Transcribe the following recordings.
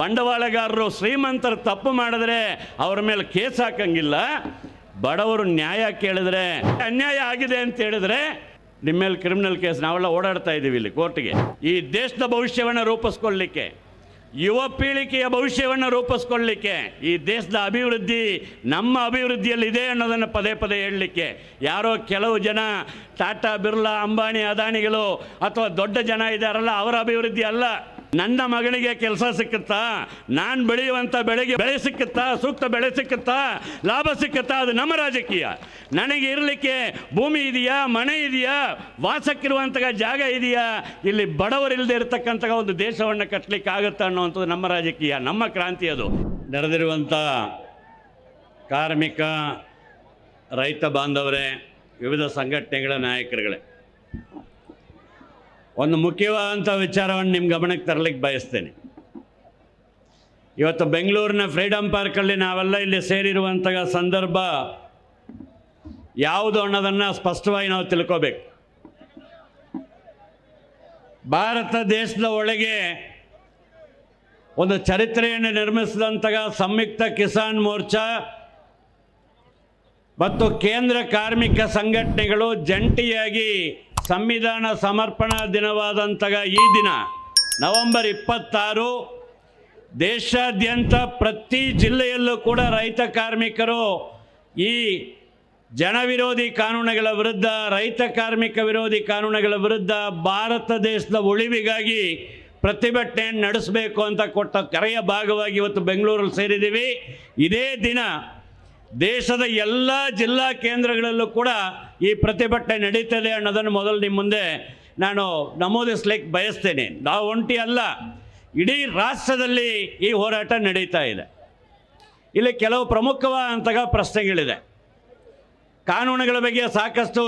ಬಂಡವಾಳಗಾರರು ಶ್ರೀಮಂತರು ತಪ್ಪು ಮಾಡಿದ್ರೆ ಅವ್ರ ಮೇಲೆ ಕೇಸ್ ಹಾಕಂಗಿಲ್ಲ. ಬಡವರು ನ್ಯಾಯ ಕೇಳಿದ್ರೆ ಅನ್ಯಾಯ ಆಗಿದೆ ಅಂತ ಹೇಳಿದ್ರೆ ನಿಮ್ಮ ಮೇಲೆ ಕ್ರಿಮಿನಲ್ ಕೇಸ್ ನಾವೆಲ್ಲ ಓಡಾಡ್ತಾ ಇದ್ದೀವಿ ಇಲ್ಲಿ ಕೋರ್ಟ್ಗೆ. ಈ ದೇಶದ ಭವಿಷ್ಯವನ್ನು ರೂಪಿಸ್ಕೊಳ್ಳಿಕ್ಕೆ, ಯುವ ಪೀಳಿಗೆಯ ಭವಿಷ್ಯವನ್ನು ರೂಪಿಸ್ಕೊಳ್ಳಿಕ್ಕೆ, ಈ ದೇಶದ ಅಭಿವೃದ್ಧಿ ನಮ್ಮ ಅಭಿವೃದ್ಧಿಯಲ್ಲಿ ಇದೆ ಅನ್ನೋದನ್ನು ಪದೇ ಪದೇ ಹೇಳಲಿಕ್ಕೆ. ಯಾರೋ ಕೆಲವು ಜನ ಟಾಟಾ ಬಿರ್ಲಾ, ಅಂಬಾನಿ, ಅದಾನಿಗಳು ಅಥವಾ ದೊಡ್ಡ ಜನ ಇದ್ದಾರಲ್ಲ ಅವರ ಅಭಿವೃದ್ಧಿ ಅಲ್ಲ. ನನ್ನ ಮಗನಿಗೆ ಕೆಲಸ ಸಿಕ್ಕುತ್ತಾ? ನಾನು ಬೆಳೆಯುವಂಥ ಬೆಳೆಗೆ ಬೆಳೆ ಸಿಕ್ಕುತ್ತಾ? ಸೂಕ್ತ ಬೆಳೆ ಸಿಕ್ಕುತ್ತಾ? ಲಾಭ ಸಿಕ್ಕುತ್ತಾ? ಅದು ನಮ್ಮ ರಾಜಕೀಯ. ನನಗೆ ಇರಲಿಕ್ಕೆ ಭೂಮಿ ಇದೆಯಾ? ಮನೆ ಇದೆಯಾ? ವಾಸಕ್ಕಿರುವಂತಹ ಜಾಗ ಇದೆಯಾ? ಇಲ್ಲಿ ಬಡವರಿಲ್ಲದೆ ಇರತಕ್ಕಂಥ ಒಂದು ದೇಶವನ್ನು ಕಟ್ಟಲಿಕ್ಕೆ ಆಗುತ್ತಾ ಅನ್ನುವಂಥದ್ದು ನಮ್ಮ ರಾಜಕೀಯ, ನಮ್ಮ ಕ್ರಾಂತಿ ಅದು. ನಡೆದಿರುವಂಥ ಕಾರ್ಮಿಕ, ರೈತ ಬಾಂಧವರೇ, ವಿವಿಧ ಸಂಘಟನೆಗಳ ನಾಯಕರುಗಳೇ ಒಂದು ಮುಖ್ಯವಾದಂಥ ವಿಚಾರವನ್ನು ನಿಮ್ಮ ಗಮನಕ್ಕೆ ತರಲಿಕ್ಕೆ ಬಯಸ್ತೇನೆ. ಇವತ್ತು ಬೆಂಗಳೂರಿನ ಫ್ರೀಡಮ್ ಪಾರ್ಕಲ್ಲಿ ನಾವೆಲ್ಲ ಇಲ್ಲಿ ಸೇರಿರುವಂಥ ಸಂದರ್ಭ ಯಾವುದು ಅನ್ನೋದನ್ನು ಸ್ಪಷ್ಟವಾಗಿ ನಾವು ತಿಳ್ಕೋಬೇಕು. ಭಾರತ ದೇಶದ ಒಳಗೆ ಒಂದು ಚರಿತ್ರೆಯನ್ನು ನಿರ್ಮಿಸಿದಂತಹ ಸಂಯುಕ್ತ ಕಿಸಾನ್ ಮೋರ್ಚಾ ಮತ್ತು ಕೇಂದ್ರ ಕಾರ್ಮಿಕ ಸಂಘಟನೆಗಳು ಜಂಟಿಯಾಗಿ ಸಂವಿಧಾನ ಸಮರ್ಪಣಾ ದಿನವಾದಂತಹ ಈ ದಿನ, ನವೆಂಬರ್ ಇಪ್ಪತ್ತಾರು, ದೇಶಾದ್ಯಂತ ಪ್ರತಿ ಜಿಲ್ಲೆಯಲ್ಲೂ ಕೂಡ ರೈತ ಕಾರ್ಮಿಕರು ಈ ಜನವಿರೋಧಿ ಕಾನೂನುಗಳ ವಿರುದ್ಧ, ರೈತ ಕಾರ್ಮಿಕ ವಿರೋಧಿ ಕಾನೂನುಗಳ ವಿರುದ್ಧ ಭಾರತ ದೇಶದ ಉಳಿವಿಗಾಗಿ ಪ್ರತಿಭಟನೆಯನ್ನು ನಡೆಸಬೇಕು ಅಂತ ಕೊಟ್ಟ ಕರೆಯ ಭಾಗವಾಗಿ ಇವತ್ತು ಬೆಂಗಳೂರಲ್ಲಿ ಸೇರಿದ್ದೀವಿ. ಇದೇ ದಿನ ದೇಶದ ಎಲ್ಲ ಜಿಲ್ಲಾ ಕೇಂದ್ರಗಳಲ್ಲೂ ಕೂಡ ಈ ಪ್ರತಿಭಟನೆ ನಡೀತದೆ ಅನ್ನೋದನ್ನು ಮೊದಲು ನಿಮ್ಮ ಮುಂದೆ ನಾನು ನಮೂದಿಸ್ಲಿಕ್ಕೆ ಬಯಸ್ತೇನೆ. ನಾವು ಒಂಟಿ ಅಲ್ಲ, ಇಡೀ ರಾಷ್ಟ್ರದಲ್ಲಿ ಈ ಹೋರಾಟ ನಡೀತಾ ಇದೆ. ಇಲ್ಲಿ ಕೆಲವು ಪ್ರಮುಖವಾದಂತಹ ಪ್ರಶ್ನೆಗಳಿದೆ. ಕಾನೂನುಗಳ ಬಗ್ಗೆ ಸಾಕಷ್ಟು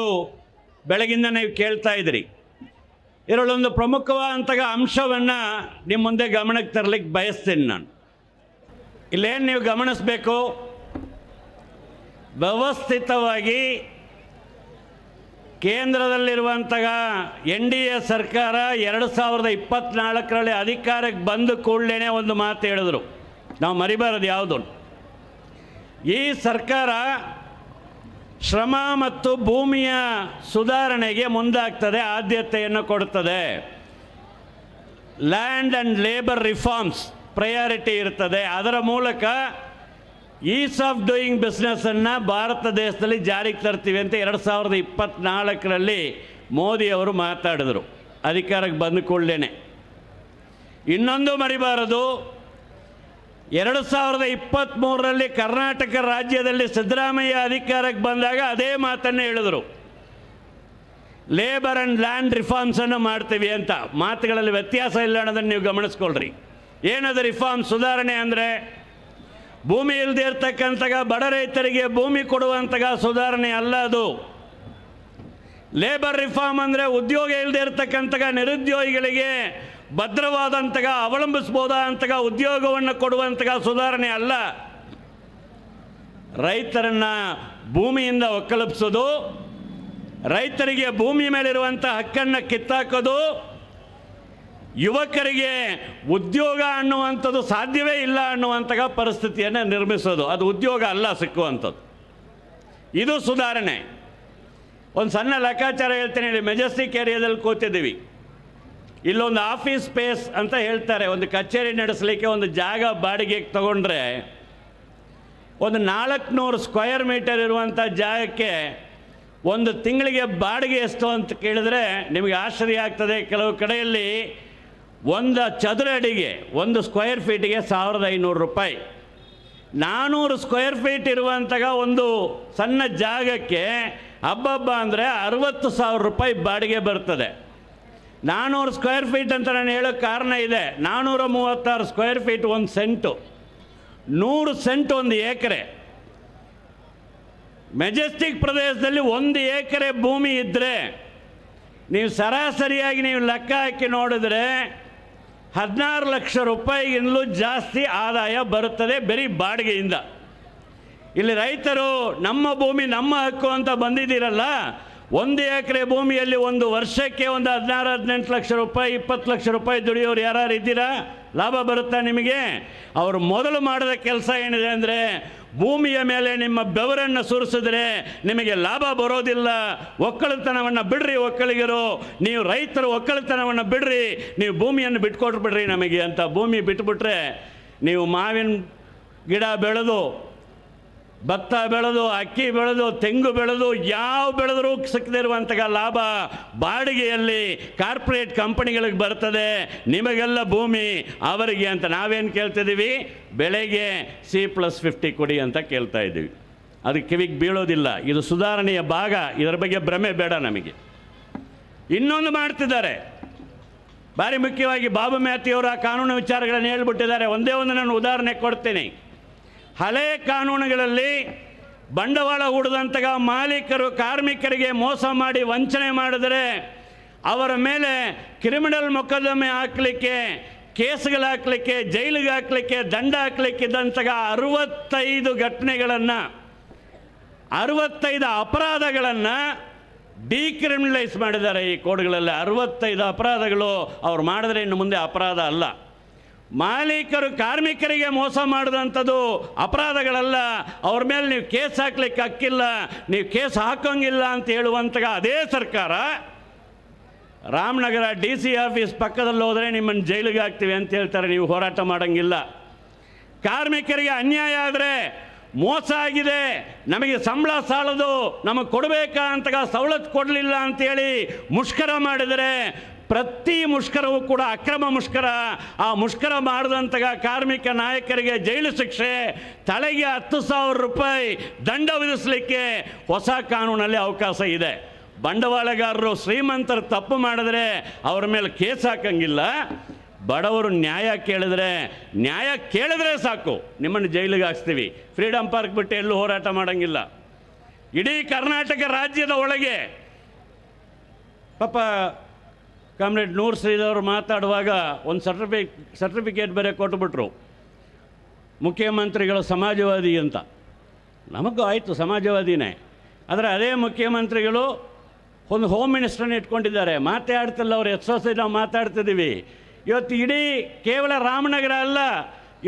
ಬೆಳಗಿಂದ ನೀವು ಕೇಳ್ತಾ ಇದ್ದೀರಿ ಇದರಲ್ಲೊಂದು ಪ್ರಮುಖವಾದಂತಹ ಅಂಶವನ್ನು ನಿಮ್ಮ ಮುಂದೆ ಗಮನಕ್ಕೆ ತರಲಿಕ್ಕೆ ಬಯಸ್ತೇನೆ ನಾನು. ಇಲ್ಲೇನು ನೀವು ಗಮನಿಸಬೇಕು? ವ್ಯವಸ್ಥಿತವಾಗಿ ಕೇಂದ್ರದಲ್ಲಿರುವಂತಹ ಎನ್ ಡಿ ಎ ಸರ್ಕಾರ ಎರಡು ಸಾವಿರದ ಇಪ್ಪತ್ನಾಲ್ಕರಲ್ಲಿ ಅಧಿಕಾರಕ್ಕೆ ಬಂದ ಕೂಡಲೇ ಒಂದು ಮಾತು ಹೇಳಿದ್ರು. ನಾವು ಮರಿಬಾರದು ಯಾವುದು. ಈ ಸರ್ಕಾರ ಶ್ರಮ ಮತ್ತು ಭೂಮಿಯ ಸುಧಾರಣೆಗೆ ಮುಂದಾಗ್ತದೆ, ಆದ್ಯತೆಯನ್ನು ಕೊಡುತ್ತದೆ land and labour reforms priority ಇರ್ತದೆ. ಅದರ ಮೂಲಕ ಈಸ್ ಆಫ್ ಡೂಯಿಂಗ್ ಬಿಸ್ನೆಸ್ಸನ್ನು ಭಾರತ ದೇಶದಲ್ಲಿ ಜಾರಿಗೆ ತರ್ತೀವಿ ಅಂತ ಎರಡು ಸಾವಿರದ ಇಪ್ಪತ್ತ್ನಾಲ್ಕರಲ್ಲಿ ಮೋದಿಯವರು ಮಾತಾಡಿದರು. ಅಧಿಕಾರಕ್ಕೆ ಬಂದ ಕೂಡಲೇ ಇನ್ನೊಂದು ಮರಿಬಾರದು. ಎರಡು ಸಾವಿರದ ಇಪ್ಪತ್ತ್ಮೂರರಲ್ಲಿ ಕರ್ನಾಟಕ ರಾಜ್ಯದಲ್ಲಿ ಸಿದ್ದರಾಮಯ್ಯ ಅಧಿಕಾರಕ್ಕೆ ಬಂದಾಗ ಅದೇ ಮಾತನ್ನು ಹೇಳಿದರು. ಲೇಬರ್ ಆ್ಯಂಡ್ ಲ್ಯಾಂಡ್ ರಿಫಾರ್ಮ್ಸನ್ನು ಮಾಡ್ತೀವಿ ಅಂತ. ಮಾತುಗಳಲ್ಲಿ ವ್ಯತ್ಯಾಸ ಇಲ್ಲ ಅನ್ನೋದನ್ನು ನೀವು ಗಮನಿಸ್ಕೊಳ್ರಿ. ಏನದು ರಿಫಾರ್ಮ್ ಸುಧಾರಣೆ ಅಂದರೆ? ಭೂಮಿ ಇಲ್ಲದೆ ಇರ್ತಕ್ಕಂಥ ಬಡ ರೈತರಿಗೆ ಭೂಮಿ ಕೊಡುವಂತಹ ಸುಧಾರಣೆ ಅಲ್ಲ ಅದು. ಲೇಬರ್ ರಿಫಾರ್ಮ್ ಅಂದರೆ ಉದ್ಯೋಗ ಇಲ್ಲದೆ ಇರತಕ್ಕಂತಹ ನಿರುದ್ಯೋಗಿಗಳಿಗೆ ಭದ್ರವಾದಂತಹ ಅವಲಂಬಿಸ್ಬೋದಂತಹ ಉದ್ಯೋಗವನ್ನು ಕೊಡುವಂತಹ ಸುಧಾರಣೆ ಅಲ್ಲ. ರೈತರನ್ನು ಭೂಮಿಯಿಂದ ಒಕ್ಕಲಪಿಸೋದು, ರೈತರಿಗೆ ಭೂಮಿ ಮೇಲಿರುವಂಥ ಹಕ್ಕನ್ನು ಕಿತ್ತಾಕೋದು ಯುವಕರಿಗೆ ಉದ್ಯೋಗ ಅನ್ನುವಂಥದ್ದು ಸಾಧ್ಯವೇ ಇಲ್ಲ ಅನ್ನುವಂತಹ ಪರಿಸ್ಥಿತಿಯನ್ನು ನಿರ್ಮಿಸೋದು. ಅದು ಉದ್ಯೋಗ ಅಲ್ಲ, ಸಿಕ್ಕುವಂಥದ್ದು. ಇದು ಸುಧಾರಣೆ. ಒಂದು ಸಣ್ಣ ಲೆಕ್ಕಾಚಾರ ಹೇಳ್ತೇನೆ ಹೇಳಿ. ಮೆಜೆಸ್ಟಿಕ್ ಏರಿಯಾದಲ್ಲಿ ಕೂತಿದ್ದೀವಿ. ಇಲ್ಲೊಂದು ಆಫೀಸ್ ಸ್ಪೇಸ್ ಅಂತ ಹೇಳ್ತಾರೆ. ಒಂದು ಕಚೇರಿ ನಡೆಸಲಿಕ್ಕೆ ಒಂದು ಜಾಗ ಬಾಡಿಗೆಗೆ ತಗೊಂಡ್ರೆ ಒಂದು ನಾಲ್ಕುನೂರು ಸ್ಕ್ವಯರ್ ಮೀಟರ್ ಇರುವಂಥ ಜಾಗಕ್ಕೆ ಒಂದು ತಿಂಗಳಿಗೆ ಬಾಡಿಗೆ ಎಷ್ಟು ಅಂತ ಕೇಳಿದ್ರೆ ನಿಮಗೆ ಆಶ್ಚರ್ಯ ಆಗ್ತದೆ. ಕೆಲವು ಕಡೆಯಲ್ಲಿ ಒಂದು ಚದುರ ಅಡಿಗೆ ಒಂದು ಸ್ಕ್ವೇರ್ ಫೀಟಿಗೆ ಸಾವಿರದ ಐನೂರು ರೂಪಾಯಿ. ನಾನ್ನೂರು ಸ್ಕ್ವೇರ್ ಫೀಟ್ ಇರುವಂತಹ ಒಂದು ಸಣ್ಣ ಜಾಗಕ್ಕೆ ಹಬ್ಬಬ್ಬ ಅಂದರೆ ಅರವತ್ತು ಸಾವಿರ ರೂಪಾಯಿ ಬಾಡಿಗೆ ಬರ್ತದೆ. ನಾನ್ನೂರು ಸ್ಕ್ವೇರ್ ಫೀಟ್ ಅಂತ ನಾನು ಹೇಳೋ ಕಾರಣ ಇದೆ. ನಾನ್ನೂರ ಮೂವತ್ತಾರು ಸ್ಕ್ವೇರ್ ಫೀಟ್ ಒಂದು ಸೆಂಟು ನೂರು ಸೆಂಟ್ ಒಂದು ಎಕರೆ. ಮೆಜೆಸ್ಟಿಕ್ ಪ್ರದೇಶದಲ್ಲಿ ಒಂದು ಎಕರೆ ಭೂಮಿ ಇದ್ದರೆ ನೀವು ಸರಾಸರಿಯಾಗಿ ನೀವು ಲೆಕ್ಕ ಹಾಕಿ ನೋಡಿದ್ರೆ ಹದಿನಾರು ಲಕ್ಷ ರೂಪಾಯಿಗಿಂತಲೂ ಜಾಸ್ತಿ ಆದಾಯ ಬರುತ್ತದೆ ಬರೀ ಬಾಡಿಗೆಯಿಂದ. ಇಲ್ಲಿ ರೈತರು ನಮ್ಮ ಭೂಮಿ, ನಮ್ಮ ಹಕ್ಕು ಅಂತ ಬಂದಿದ್ದೀರಲ್ಲ, ಒಂದು ಎಕರೆ ಭೂಮಿಯಲ್ಲಿ ಒಂದು ವರ್ಷಕ್ಕೆ ಒಂದು ಹದಿನಾರು, ಹದಿನೆಂಟು ಲಕ್ಷ ರೂಪಾಯಿ, ಇಪ್ಪತ್ತು ಲಕ್ಷ ರೂಪಾಯಿ ದುಡಿಯೋರು ಯಾರು ಇದ್ದೀರಾ? ಲಾಭ ಬರುತ್ತಾ ನಿಮಗೆ? ಅವರು ಮೊದಲು ಮಾಡಿದ ಕೆಲಸ ಏನಿದೆ ಅಂದರೆ ಭೂಮಿಯ ಮೇಲೆ ನಿಮ್ಮ ಬೆವರನ್ನು ಸುರಿಸಿದ್ರೆ ನಿಮಗೆ ಲಾಭ ಬರೋದಿಲ್ಲ. ಒಕ್ಕಲುತನವನ್ನು ಬಿಡ್ರಿ ಒಕ್ಕಲಿಗರು. ನೀವು ರೈತರು ಒಕ್ಕಲುತನವನ್ನು ಬಿಡ್ರಿ. ನೀವು ಭೂಮಿಯನ್ನು ಬಿಟ್ಕೊಟ್ಬಿಡ್ರಿ ನಮಗೆ ಅಂತ ಭೂಮಿ ಬಿಟ್ಬಿಟ್ರೆ ನೀವು ಮಾವಿನ ಗಿಡ ಬೆಳೆದು ಭತ್ತ ಬೆಳೆದು, ಅಕ್ಕಿ ಬೆಳೆದು, ತೆಂಗು ಬೆಳೆದು, ಯಾವ ಬೆಳೆದರೂ ಸಿಕ್ಕದೇ ಇರುವಂತಹ ಲಾಭ ಬಾಡಿಗೆಯಲ್ಲಿ ಕಾರ್ಪೊರೇಟ್ ಕಂಪನಿಗಳಿಗೆ ಬರ್ತದೆ ನಿಮಗೆಲ್ಲ ಭೂಮಿ ಅವರಿಗೆ ಅಂತ ನಾವೇನು ಕೇಳ್ತಿದ್ದೀವಿ? ಬೆಳೆಗೆ ಸಿ ಪ್ಲಸ್ ಫಿಫ್ಟಿ ಕೊಡಿ ಅಂತ ಕೇಳ್ತಾ ಇದ್ದೀವಿ. ಅದು ಕಿವಿಗೆ ಬೀಳೋದಿಲ್ಲ. ಇದು ಸುಧಾರಣೆಯ ಭಾಗ. ಇದರ ಬಗ್ಗೆ ಭ್ರಮೆ ಬೇಡ ನಮಗೆ. ಇನ್ನೊಂದು ಮಾಡ್ತಿದ್ದಾರೆ. ಭಾರಿ ಮುಖ್ಯವಾಗಿ ಬಾಬು ಮ್ಯಾಥಿಯವರು ಆ ಕಾನೂನು ವಿಚಾರಗಳನ್ನು ಹೇಳ್ಬಿಟ್ಟಿದ್ದಾರೆ. ಒಂದೇ ಒಂದು ನಾನು ಉದಾಹರಣೆ ಕೊಡ್ತೀನಿ. ಹಳೆಯ ಕಾನೂನುಗಳಲ್ಲಿ ಬಂಡವಾಳ ಹೂಡಿದಂತಹ ಮಾಲೀಕರು, ಕಾರ್ಮಿಕರಿಗೆ ಮೋಸ ಮಾಡಿ ವಂಚನೆ ಮಾಡಿದರೆ ಅವರ ಮೇಲೆ ಕ್ರಿಮಿನಲ್ ಮೊಕದ್ದಮೆ ಹಾಕಲಿಕ್ಕೆ, ಕೇಸ್ಗಳು ಹಾಕಲಿಕ್ಕೆ, ಜೈಲಿಗೆ ಹಾಕಲಿಕ್ಕೆ, ದಂಡ ಹಾಕಲಿಕ್ಕಿದ್ದಂತಹ ಅರವತ್ತೈದು ಘಟನೆಗಳನ್ನು, ಅರವತ್ತೈದು ಅಪರಾಧಗಳನ್ನು ಡಿಕ್ರಿಮಿನಲೈಸ್ ಮಾಡಿದ್ದಾರೆ ಈ ಕೋಡ್ಗಳಲ್ಲಿ ಅರವತ್ತೈದು ಅಪರಾಧಗಳು ಅವ್ರು ಮಾಡಿದ್ರೆ ಇನ್ನು ಮುಂದೆ ಅಪರಾಧ ಅಲ್ಲ. ಮಾಲೀಕರು ಕಾರ್ಮಿಕರಿಗೆ ಮೋಸ ಮಾಡಿದಂಥದ್ದು ಅಪರಾಧಗಳಲ್ಲ. ಅವ್ರ ಮೇಲೆ ನೀವು ಕೇಸ್ ಹಾಕ್ಲಿಕ್ಕೆ ಹಕ್ಕಿಲ್ಲ, ನೀವು ಕೇಸ್ ಹಾಕೋಂಗಿಲ್ಲ ಅಂತ ಹೇಳುವಂಥ ಅದೇ ಸರ್ಕಾರ. ರಾಮನಗರ ಡಿ ಸಿ ಆಫೀಸ್ ಪಕ್ಕದಲ್ಲಿ ಹೋದರೆ ನಿಮ್ಮನ್ನು ಜೈಲಿಗೆ ಹಾಕ್ತೀವಿ ಅಂತ ಹೇಳ್ತಾರೆ, ನೀವು ಹೋರಾಟ ಮಾಡೋಂಗಿಲ್ಲ. ಕಾರ್ಮಿಕರಿಗೆ ಅನ್ಯಾಯ ಆದರೆ ಮೋಸ ಆಗಿದೆ, ನಮಗೆ ಸಂಬಳ ಸಾಲದು, ನಮಗೆ ಕೊಡಬೇಕಾ ಅಂತ ಸವಲತ್ತು ಕೊಡಲಿಲ್ಲ ಅಂತೇಳಿ ಮುಷ್ಕರ ಮಾಡಿದರೆ ಪ್ರತಿ ಮುಷ್ಕರವೂ ಕೂಡ ಅಕ್ರಮ ಮುಷ್ಕರ. ಆ ಮುಷ್ಕರ ಮಾಡಿದಂತಹ ಕಾರ್ಮಿಕ ನಾಯಕರಿಗೆ ಜೈಲು ಶಿಕ್ಷೆ, ತಲೆಗೆ ಹತ್ತು ಸಾವಿರ ರೂಪಾಯಿ ದಂಡ ವಿಧಿಸಲಿಕ್ಕೆ ಹೊಸ ಕಾನೂನಲ್ಲಿ ಅವಕಾಶ ಇದೆ. ಬಂಡವಾಳಗಾರರು ಶ್ರೀಮಂತರು ತಪ್ಪು ಮಾಡಿದ್ರೆ ಅವರ ಮೇಲೆ ಕೇಸ್ ಹಾಕಂಗಿಲ್ಲ. ಬಡವರು ನ್ಯಾಯ ಕೇಳಿದ್ರೆ ನ್ಯಾಯ ಕೇಳಿದ್ರೆ ಸಾಕು. ನಿಮ್ಮನ್ನು ಜೈಲಿಗೆ ಹಾಕ್ಸ್ತೀವಿ. ಫ್ರೀಡಮ್ ಪಾರ್ಕ್ ಬಿಟ್ಟು ಎಲ್ಲೂ ಹೋರಾಟ ಮಾಡೋಂಗಿಲ್ಲ. ಇಡೀ ಕರ್ನಾಟಕ ರಾಜ್ಯದ ಒಳಗೆ ಪಾಪ ಕಾಮ್ರೇಡ್, ನೂರ್ ಶ್ರೀದವರು ಮಾತಾಡುವಾಗ ಒಂದು ಸರ್ಟಿಫಿ ಸರ್ಟಿಫಿಕೇಟ್ ಬೇರೆ ಕೊಟ್ಟುಬಿಟ್ರು ಮುಖ್ಯಮಂತ್ರಿಗಳು ಸಮಾಜವಾದಿ ಅಂತ. ನಮಗೂ ಆಯಿತು ಸಮಾಜವಾದಿನೇ. ಆದರೆ ಅದೇ ಮುಖ್ಯಮಂತ್ರಿಗಳು ಒಂದು ಹೋಮ್ ಮಿನಿಸ್ಟ್ರನ್ನ ಇಟ್ಕೊಂಡಿದ್ದಾರೆ. ಮಾತಾಡ್ತಿಲ್ಲ ಅವ್ರು ಎಷ್ಟೋ ನಾವು ಮಾತಾಡ್ತಿದ್ದೀವಿ ಇವತ್ತು ಇಡೀ ಕೇವಲ ರಾಮನಗರ ಅಲ್ಲ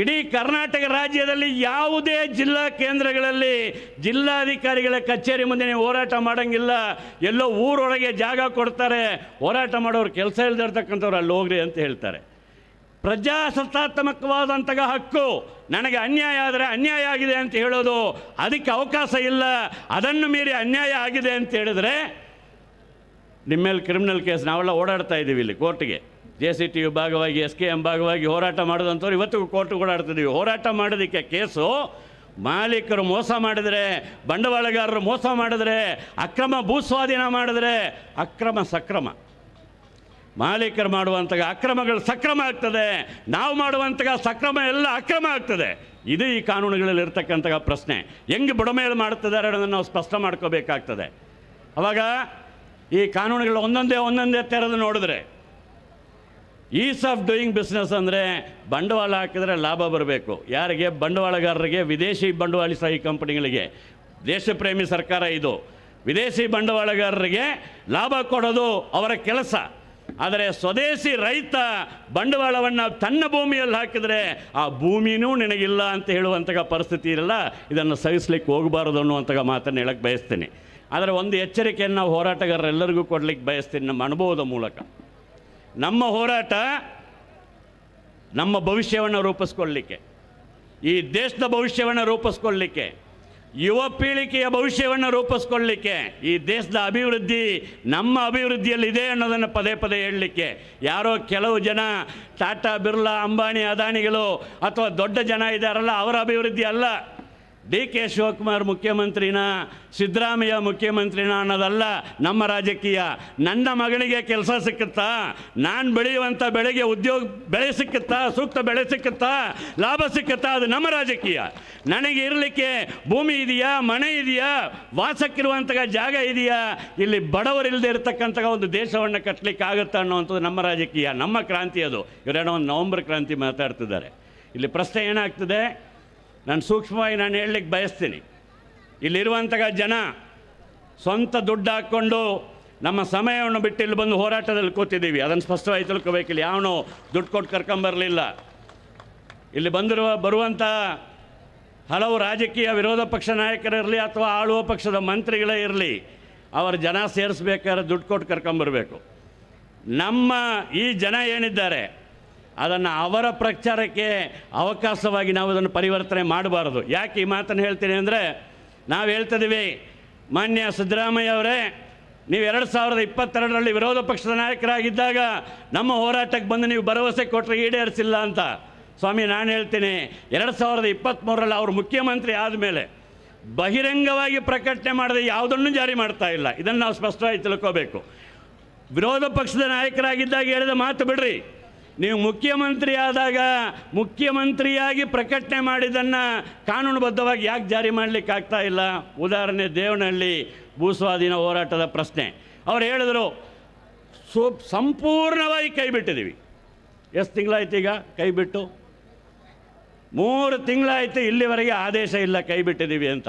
ಇಡೀ ಕರ್ನಾಟಕ ರಾಜ್ಯದಲ್ಲಿ ಯಾವುದೇ ಜಿಲ್ಲಾ ಕೇಂದ್ರಗಳಲ್ಲಿ ಜಿಲ್ಲಾಧಿಕಾರಿಗಳ ಕಚೇರಿ ಮುಂದೆ ನೀವು ಹೋರಾಟ ಮಾಡೋಂಗಿಲ್ಲ. ಎಲ್ಲೋ ಊರೊಳಗೆ ಜಾಗ ಕೊಡ್ತಾರೆ. ಹೋರಾಟ ಮಾಡೋರು ಕೆಲಸ ಇಲ್ದಿರ್ತಕ್ಕಂಥವ್ರು ಅಲ್ಲಿ ಹೋಗ್ರಿ ಅಂತ ಹೇಳ್ತಾರೆ. ಪ್ರಜಾಸತ್ತಾತ್ಮಕವಾದಂತಹ ಹಕ್ಕು ನನಗೆ ಅನ್ಯಾಯ ಆದರೆ ಅನ್ಯಾಯ ಆಗಿದೆ ಅಂತ ಹೇಳೋದು ಅದಕ್ಕೆ ಅವಕಾಶ ಇಲ್ಲ. ಅದನ್ನು ಮೀರಿ ಅನ್ಯಾಯ ಆಗಿದೆ ಅಂತ ಹೇಳಿದ್ರೆ ನಿಮ್ಮ ಮೇಲೆ ಕ್ರಿಮಿನಲ್ ಕೇಸ್ ನಾವೆಲ್ಲ ಓಡಾಡ್ತಾ ಇದ್ದೀವಿ ಇಲ್ಲಿ ಕೋರ್ಟ್ಗೆ ಜೆ ಸಿ ಟಿ ಭಾಗವಾಗಿ, ಎಸ್ ಕೆ ಎಂ ಭಾಗವಾಗಿ ಹೋರಾಟ ಮಾಡೋದಂಥವ್ರು ಇವತ್ತಿಗೂ ಕೂಡ ಓಡಾಡ್ತಿದ್ದೀವಿ ಹೋರಾಟ ಮಾಡೋದಕ್ಕೆ ಕೇಸು. ಮಾಲೀಕರು ಮೋಸ ಮಾಡಿದರೆ, ಬಂಡವಾಳಗಾರರು ಮೋಸ ಮಾಡಿದರೆ, ಅಕ್ರಮ ಭೂಸ್ವಾಧೀನ ಮಾಡಿದರೆ ಅಕ್ರಮ ಸಕ್ರಮ. ಮಾಲೀಕರು ಮಾಡುವಂಥ ಅಕ್ರಮಗಳು ಸಕ್ರಮ ಆಗ್ತದೆ. ನಾವು ಮಾಡುವಂಥ ಸಕ್ರಮ ಎಲ್ಲ ಅಕ್ರಮ ಆಗ್ತದೆ. ಇದು ಈ ಕಾನೂನುಗಳಲ್ಲಿ ಇರ್ತಕ್ಕಂಥ ಪ್ರಶ್ನೆ. ಹೆಂಗೆ ಬುಡಮೇಲು ಮಾಡುತ್ತಿದ್ದಾರೆ ಅನ್ನೋದನ್ನು ನಾವು ಸ್ಪಷ್ಟ ಮಾಡ್ಕೋಬೇಕಾಗ್ತದೆ. ಅವಾಗ ಈ ಕಾನೂನುಗಳು ಒಂದೊಂದೇ ಒಂದೊಂದೇ ತೆರೆದು ನೋಡಿದ್ರೆ ಈಸ್ ಆಫ್ ಡೂಯಿಂಗ್ ಬಿಸ್ನೆಸ್ ಅಂದರೆ ಬಂಡವಾಳ ಹಾಕಿದರೆ ಲಾಭ ಬರಬೇಕು. ಯಾರಿಗೆ? ಬಂಡವಾಳಗಾರರಿಗೆ, ವಿದೇಶಿ ಬಂಡವಾಳಶಾಹಿ ಕಂಪನಿಗಳಿಗೆ. ದೇಶಪ್ರೇಮಿ ಸರ್ಕಾರ ಇದು. ವಿದೇಶಿ ಬಂಡವಾಳಗಾರರಿಗೆ ಲಾಭ ಕೊಡೋದು ಅವರ ಕೆಲಸ. ಆದರೆ ಸ್ವದೇಶಿ ರೈತ ಬಂಡವಾಳವನ್ನು ತನ್ನ ಭೂಮಿಯಲ್ಲಿ ಹಾಕಿದರೆ ಆ ಭೂಮಿನೂ ನಿನಗಿಲ್ಲ ಅಂತ ಹೇಳುವಂತಹ ಪರಿಸ್ಥಿತಿ ಇರಲ್ಲ, ಇದನ್ನು ಸಹಿಸ್ಲಿಕ್ಕೆ ಹೋಗಬಾರದು ಅನ್ನುವಂಥ ಮಾತನ್ನು ಹೇಳಕ್ಕೆ ಬಯಸ್ತೀನಿ. ಆದರೆ ಒಂದು ಎಚ್ಚರಿಕೆಯನ್ನು ಹೋರಾಟಗಾರರೆಲ್ಲರಿಗೂ ಕೊಡಲಿಕ್ಕೆ ಬಯಸ್ತೀನಿ, ನಮ್ಮ ಅನುಭವದ ಮೂಲಕ. ನಮ್ಮ ಹೋರಾಟ ನಮ್ಮ ಭವಿಷ್ಯವನ್ನು ರೂಪಿಸ್ಕೊಳ್ಳಿಕ್ಕೆ. ಈ ದೇಶದ ಭವಿಷ್ಯವನ್ನು ರೂಪಿಸ್ಕೊಳ್ಳಿಕ್ಕೆ, ಯುವ ಪೀಳಿಗೆಯ ಭವಿಷ್ಯವನ್ನು ರೂಪಿಸ್ಕೊಳ್ಳಿಕ್ಕೆ, ಈ ದೇಶದ ಅಭಿವೃದ್ಧಿ ನಮ್ಮ ಅಭಿವೃದ್ಧಿಯಲ್ಲಿದೆ ಅನ್ನೋದನ್ನು ಪದೇ ಪದೇ ಹೇಳಲಿಕ್ಕೆ. ಯಾರೋ ಕೆಲವು ಜನ ಟಾಟಾ ಬಿರ್ಲಾ, ಅಂಬಾನಿ, ಅದಾನಿಗಳು ಅಥವಾ ದೊಡ್ಡ ಜನ ಇದ್ದಾರಲ್ಲ, ಅವರ ಅಭಿವೃದ್ಧಿ ಅಲ್ಲ. ಡಿ ಕೆ ಶಿವಕುಮಾರ್ ಮುಖ್ಯಮಂತ್ರಿನ, ಸಿದ್ದರಾಮಯ್ಯ ಮುಖ್ಯಮಂತ್ರಿನ ಅನ್ನೋದಲ್ಲ ನಮ್ಮ ರಾಜಕೀಯ. ನನ್ನ ಮಗಳಿಗೆ ಕೆಲಸ ಸಿಕ್ಕುತ್ತಾ? ನಾನು ಬೆಳೆಯುವಂಥ ಬೆಳೆಗೆ ಉದ್ಯೋಗ ಬೆಳೆ ಸಿಕ್ಕುತ್ತಾ? ಸೂಕ್ತ ಬೆಳೆ ಸಿಕ್ಕುತ್ತಾ? ಲಾಭ ಸಿಕ್ಕುತ್ತಾ? ಅದು ನಮ್ಮ ರಾಜಕೀಯ. ನನಗೆ ಇರಲಿಕ್ಕೆ ಭೂಮಿ ಇದೆಯಾ? ಮನೆ ಇದೆಯಾ? ವಾಸಕ್ಕಿರುವಂತಹ ಜಾಗ ಇದೆಯಾ? ಇಲ್ಲಿ ಬಡವರಿಲ್ಲದೆ ಇರತಕ್ಕಂಥ ಒಂದು ದೇಶವನ್ನು ಕಟ್ಟಲಿಕ್ಕೆ ಆಗುತ್ತಾ ಅನ್ನೋವಂಥದ್ದು ನಮ್ಮ ರಾಜಕೀಯ, ನಮ್ಮ ಕ್ರಾಂತಿ ಅದು. ಇವರೇನೋ ಒಂದು ನವಂಬರ್ ಕ್ರಾಂತಿ ಮಾತಾಡ್ತಿದ್ದಾರೆ. ಇಲ್ಲಿ ಪ್ರಶ್ನೆ ಏನಾಗ್ತದೆ? ನಾನು ಸೂಕ್ಷ್ಮವಾಗಿ ನಾನು ಹೇಳಲಿಕ್ಕೆ ಬಯಸ್ತೀನಿ. ಇಲ್ಲಿರುವಂತಹ ಜನ ಸ್ವಂತ ದುಡ್ಡು ಹಾಕ್ಕೊಂಡು ನಮ್ಮ ಸಮಯವನ್ನು ಬಿಟ್ಟು ಇಲ್ಲಿ ಬಂದು ಹೋರಾಟದಲ್ಲಿ ಕೂತಿದ್ದೀವಿ. ಅದನ್ನು ಸ್ಪಷ್ಟವಾಗಿ ತಿಳ್ಕೊಬೇಕಿಲ್ಲ. ಯಾವನು ದುಡ್ಡು ಕೊಟ್ಟು ಕರ್ಕೊಂಬರಲಿಲ್ಲ ಇಲ್ಲಿ ಬಂದಿರುವ ಬರುವಂಥ ಹಲವು ರಾಜಕೀಯ ವಿರೋಧ ಪಕ್ಷ ನಾಯಕರಿರಲಿ ಅಥವಾ ಆಳುವ ಪಕ್ಷದ ಮಂತ್ರಿಗಳೇ ಇರಲಿ, ಅವರ ಜನ ಸೇರಿಸ್ಬೇಕಾದ್ರೆ ದುಡ್ಡು ಕೊಟ್ಟು ಕರ್ಕೊಂಬರಬೇಕು ನಮ್ಮ ಈ ಜನ ಏನಿದ್ದಾರೆ ಅದನ್ನು ಅವರ ಪ್ರಚಾರಕ್ಕೆ ಅವಕಾಶವಾಗಿ ನಾವು ಅದನ್ನು ಪರಿವರ್ತನೆ ಮಾಡಬಾರ್ದು. ಯಾಕೆ ಈ ಮಾತನ್ನು ಹೇಳ್ತೀನಿ ಅಂದರೆ, ನಾವು ಹೇಳ್ತಿದ್ದೀವಿ, ಮಾನ್ಯ ಸಿದ್ದರಾಮಯ್ಯ ಅವರೇ, ನೀವು ಎರಡು ಸಾವಿರದ ಇಪ್ಪತ್ತೆರಡರಲ್ಲಿ ವಿರೋಧ ಪಕ್ಷದ ನಾಯಕರಾಗಿದ್ದಾಗ ನಮ್ಮ ಹೋರಾಟಕ್ಕೆ ಬಂದು ನೀವು ಭರವಸೆ ಕೊಟ್ಟರೆ ಈಡೇರಿಸಿಲ್ಲ ಅಂತ. ಸ್ವಾಮಿ, ನಾನು ಹೇಳ್ತೀನಿ, ಎರಡು ಸಾವಿರದ ಇಪ್ಪತ್ತ್ಮೂರರಲ್ಲಿ ಅವರು ಮುಖ್ಯಮಂತ್ರಿ ಆದಮೇಲೆ ಬಹಿರಂಗವಾಗಿ ಪ್ರಕಟಣೆ ಮಾಡದೆ ಯಾವುದನ್ನು ಜಾರಿ ಮಾಡ್ತಾ ಇಲ್ಲ. ಇದನ್ನು ನಾವು ಸ್ಪಷ್ಟವಾಗಿ ತಿಳ್ಕೋಬೇಕು. ವಿರೋಧ ಪಕ್ಷದ ನಾಯಕರಾಗಿದ್ದಾಗ ಹೇಳಿದ ಮಾತು ಬಿಡ್ರಿ. ನೀವು ಮುಖ್ಯಮಂತ್ರಿ ಆದಾಗ ಮುಖ್ಯಮಂತ್ರಿಯಾಗಿ ಪ್ರಕಟಣೆ ಮಾಡಿದ್ದನ್ನು ಕಾನೂನುಬದ್ಧವಾಗಿ ಯಾಕೆ ಜಾರಿ ಮಾಡಲಿಕ್ಕೆ ಆಗ್ತಾ ಇಲ್ಲ? ಉದಾಹರಣೆ ದೇವನಹಳ್ಳಿ ಭೂಸ್ವಾಧೀನ ಹೋರಾಟದ ಪ್ರಶ್ನೆ. ಅವ್ರು ಹೇಳಿದ್ರು, ಸು, ಸಂಪೂರ್ಣವಾಗಿ ಕೈ ಬಿಟ್ಟಿದ್ದೀವಿ ಎಷ್ಟು ತಿಂಗಳಾಯ್ತು ಈಗ ಕೈ ಬಿಟ್ಟು? ಮೂರು ತಿಂಗಳಾಯ್ತು ಇಲ್ಲಿವರೆಗೆ ಆದೇಶ ಇಲ್ಲ ಕೈ ಬಿಟ್ಟಿದ್ದೀವಿ ಅಂತ.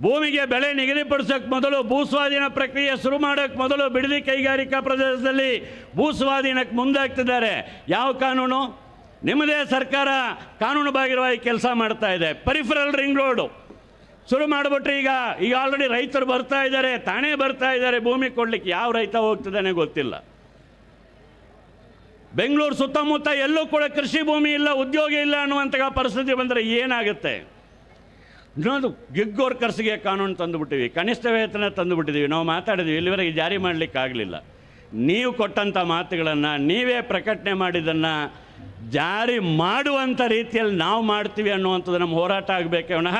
ಭೂಮಿಗೆ ಬೆಳೆ ನಿಗದಿಪಡಿಸೋಕೆ ಮೊದಲು ಭೂಸ್ವಾಧೀನ ಪ್ರಕ್ರಿಯೆ ಶುರು ಮಾಡೋಕ್ಕೆ ಮೊದಲು ಬಿಡದಿ ಕೈಗಾರಿಕಾ ಪ್ರದೇಶದಲ್ಲಿ ಭೂಸ್ವಾಧೀನಕ್ಕೆ ಮುಂದಾಗ್ತಿದ್ದಾರೆ. ಯಾವ ಕಾನೂನು? ನಿಮ್ಮದೇ ಸರ್ಕಾರ ಕಾನೂನು ಬಾಹಿರವಾಗಿ ಕೆಲಸ ಮಾಡ್ತಾ ಇದೆ. ಪರಿಫರಲ್ ರಿಂಗ್ ರೋಡು ಶುರು ಮಾಡಿಬಿಟ್ರೆ ಈಗ ಈಗ ಆಲ್ರೆಡಿ ರೈತರು ಬರ್ತಾ ಇದ್ದಾರೆ, ತಾನೇ ಬರ್ತಾ ಇದ್ದಾರೆ. ಭೂಮಿ ಕೊಡ್ಲಿಕ್ಕೆ ಯಾವ ರೈತ ಹೋಗ್ತಿದ್ದಾನೆ ಗೊತ್ತಿಲ್ಲ. ಬೆಂಗಳೂರು ಸುತ್ತಮುತ್ತ ಎಲ್ಲೂ ಕೂಡ ಕೃಷಿ ಭೂಮಿ ಇಲ್ಲ, ಉದ್ಯೋಗ ಇಲ್ಲ ಅನ್ನುವಂತಹ ಪರಿಸ್ಥಿತಿ ಬಂದರೆ ಏನಾಗುತ್ತೆ? ಇನ್ನೊಂದು ಗಿಗ್ ವರ್ಕರ್ಸ್ಗೆ ಕಾನೂನು ತಂದುಬಿಟ್ಟಿವಿ ಕನಿಷ್ಠ ವೇತನ ತಂದುಬಿಟ್ಟಿದ್ದೀವಿ. ನಾವು ಮಾತಾಡಿದ್ವಿ ಇಲ್ಲಿವರೆಗೆ ಜಾರಿ ಮಾಡಲಿಕ್ಕಾಗಲಿಲ್ಲ ನೀವು ಕೊಟ್ಟಂಥ ಮಾತುಗಳನ್ನು, ನೀವೇ ಪ್ರಕಟಣೆ ಮಾಡಿದ್ದನ್ನು ಜಾರಿ ಮಾಡುವಂಥ ರೀತಿಯಲ್ಲಿ ನಾವು ಮಾಡ್ತೀವಿ ಅನ್ನುವಂಥದ್ದು ನಮ್ಮ ಹೋರಾಟ ಆಗಬೇಕೆ ವಿನಃ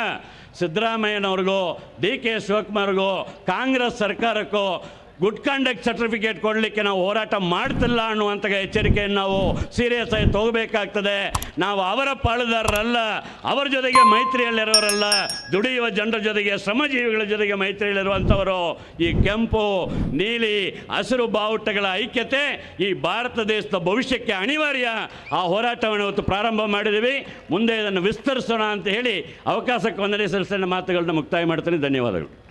ಸಿದ್ದರಾಮಯ್ಯನವ್ರಿಗೋ, ಡಿ ಕೆ ಶಿವಕುಮಾರ್ಗೋ, ಕಾಂಗ್ರೆಸ್ ಸರ್ಕಾರಕ್ಕೋ ಗುಡ್ ಕಂಡಕ್ಟ್ ಸರ್ಟಿಫಿಕೇಟ್ ಕೊಡಲಿಕ್ಕೆ ನಾವು ಹೋರಾಟ ಮಾಡ್ತಿಲ್ಲ ಅನ್ನುವಂಥ ಎಚ್ಚರಿಕೆಯನ್ನು ನಾವು ಸೀರಿಯಸ್ ಆಗಿ ತಗೋಬೇಕಾಗ್ತದೆ. ನಾವು ಅವರ ಪಾಳುದಾರರಲ್ಲ ಅವರ ಜೊತೆಗೆ ಮೈತ್ರಿಯಲ್ಲಿರೋರಲ್ಲ, ದುಡಿಯುವ ಜನರ ಜೊತೆಗೆ, ಶ್ರಮಜೀವಿಗಳ ಜೊತೆಗೆ ಮೈತ್ರಿಯಲ್ಲಿರುವಂಥವರು ಈ ಕೆಂಪು, ನೀಲಿ, ಹಸಿರು ಬಾವುಟಗಳ ಐಕ್ಯತೆ ಈ ಭಾರತ ದೇಶದ ಭವಿಷ್ಯಕ್ಕೆ ಅನಿವಾರ್ಯ. ಆ ಹೋರಾಟವನ್ನು ಇವತ್ತು ಪ್ರಾರಂಭ ಮಾಡಿದ್ದೀವಿ. ಮುಂದೆ ಇದನ್ನು ವಿಸ್ತರಿಸೋಣ ಅಂತ ಹೇಳಿ ಅವಕಾಶಕ್ಕೆ ಒಂದನೇ ಸಲ್ಲಿಸಿದ ಮಾತುಗಳನ್ನ ಮುಕ್ತಾಯ ಮಾಡ್ತೀನಿ. ಧನ್ಯವಾದಗಳು.